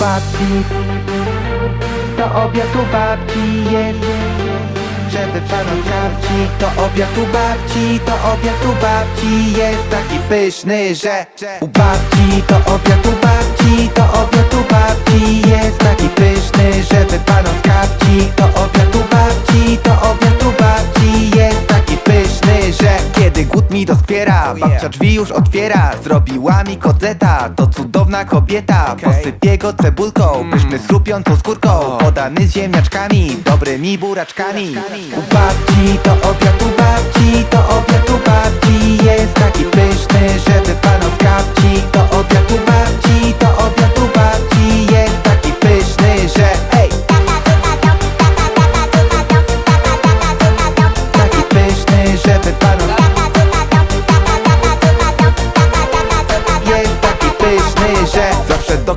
babci To obiad u babci jest Żeby panom kapci To obiad u babci, to obiad u babci Jest taki pyszny, że U babci, to obiad u babci To obiad mi doskwiera Babcia drzwi już otwiera. Zrobiła mi kotleta. To cudowna kobieta. Posypię go cebulką. Pyszny z chrupiącą skórką. Podany z ziemniaczkami. Dobrymi buraczkami. U babci to obiad u babci że zawsze do